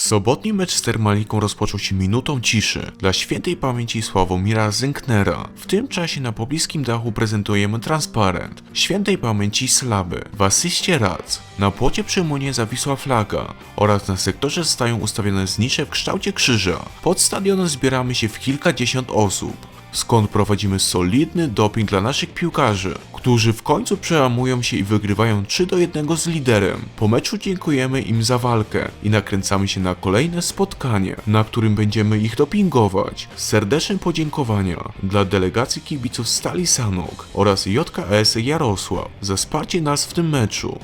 Sobotni mecz z Termaliką rozpoczął się minutą ciszy dla świętej pamięci Sławomira Zynknera. W tym czasie na pobliskim dachu prezentujemy transparent świętej pamięci Slaby w asyście Rac. Na płocie przy młynie zawisła flaga oraz na sektorze stają ustawione znicze w kształcie krzyża. Pod stadionem zbieramy się w kilkadziesiąt osób skąd prowadzimy solidny doping dla naszych piłkarzy, którzy w końcu przełamują się i wygrywają 3 do 1 z liderem. Po meczu dziękujemy im za walkę i nakręcamy się na kolejne spotkanie, na którym będziemy ich dopingować. Serdeczne podziękowania dla delegacji kibiców Stali Sanok oraz JKS Jarosław za wsparcie nas w tym meczu.